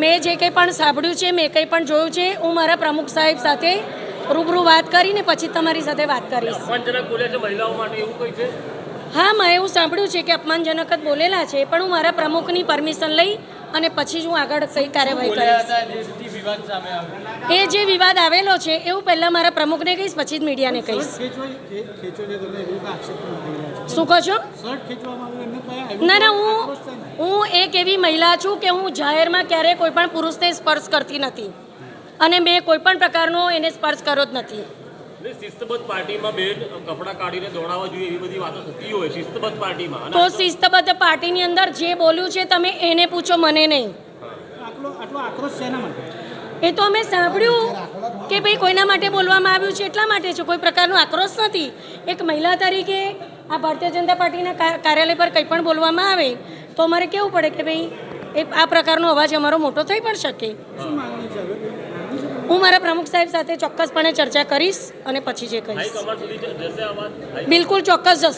મેં જે કંઈ પણ સાંભળ્યું છે મેં કંઈ પણ જોયું છે હું મારા પ્રમુખ સાહેબ સાથે રૂબરૂ વાત કરીને પછી તમારી સાથે વાત કરીશ. હા મેં એવું સાંભળ્યું છે કે અપમાનજનક જ બોલેલા છે પણ હું મારા પ્રમુખની પરમિશન લઈ અને પછી જ હું આગળ કઈ કાર્યવાહી કરીશ. એ જે વિવાદ આવેલો છે એવું પહેલાં મારા પ્રમુખને કહીશ પછી જ મીડિયાને કહીશ. શું કહો છો? ના ના હું હું એક એવી મહિલા છું કે હું જાહેરમાં ક્યારેય કોઈ પણ પુરુષને સ્પર્શ કરતી નથી. અને મેં કોઈ પણ પ્રકારનો એને સ્પર્શ કર્યો જ નથી. શિસ્તબદ્ધ પાર્ટીમાં બેન કપડાં કાઢીને દોડાવવા જોઈએ એવી બધી વાતો થતી હોય શિસ્તબદ્ધ પાર્ટીમાં. તો શિસ્તબદ્ધ પાર્ટીની અંદર જે બોલ્યું છે તમે એને પૂછો મને નહીં. એ તો અમે સાંભળ્યું કે ભાઈ કોઈના માટે બોલવામાં આવ્યું છે એટલા માટે છે. કોઈ પ્રકારનો આક્રોશ નથી. એક મહિલા તરીકે આ ભારતીય જનતા પાર્ટીના કાર્યાલય પર કંઈ પણ બોલવામાં આવે તો અમારે કેવું પડે કે ભાઈ એ આ પ્રકારનો અવાજ અમારો મોટો થઈ પણ શકે. હું મારા પ્રમુખ સાહેબ સાથે ચોક્કસપણે ચર્ચા કરીશ અને પછી જે કહીશ. બિલકુલ ચોક્કસ જશે.